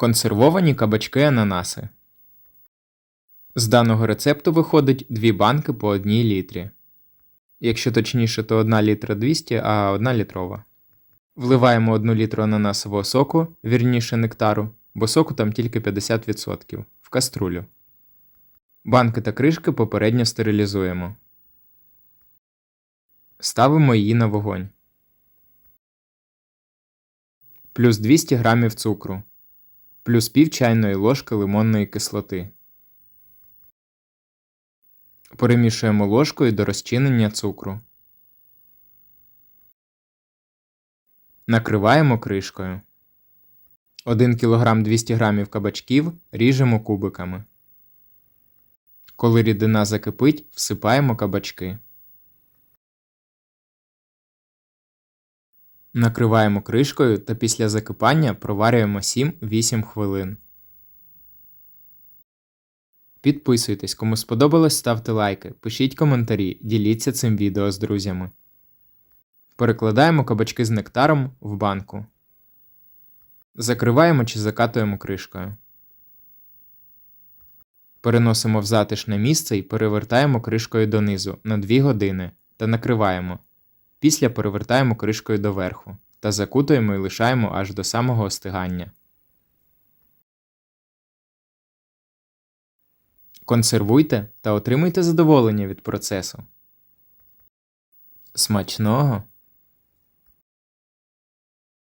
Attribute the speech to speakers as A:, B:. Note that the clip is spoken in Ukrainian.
A: Консервовані кабачки ананаси. З даного рецепту виходить 2 банки по 1 літрі. Якщо точніше, то 1 літра 200, а 1 літрова. Вливаємо 1 літру ананасового соку, вірніше нектару, бо соку там тільки 50% в каструлю. Банки та кришки попередньо стерилізуємо. Ставимо її на вогонь. Плюс 200 г цукру. Плюс пів чайної ложки лимонної кислоти. Перемішуємо ложкою до розчинення цукру. Накриваємо кришкою. 1 кг 200 г кабачків ріжемо кубиками. Коли рідина закипить, всипаємо кабачки. Накриваємо кришкою та після закипання проварюємо 7-8 хвилин. Підписуйтесь, кому сподобалось, ставте лайки, пишіть коментарі, діліться цим відео з друзями. Перекладаємо кабачки з нектаром в банку. Закриваємо чи закатуємо кришкою. Переносимо в затишне місце і перевертаємо кришкою донизу на 2 години та накриваємо. Після перевертаємо кришкою доверху та закутуємо і лишаємо аж до самого остигання. Консервуйте та отримуйте задоволення від процесу. Смачного!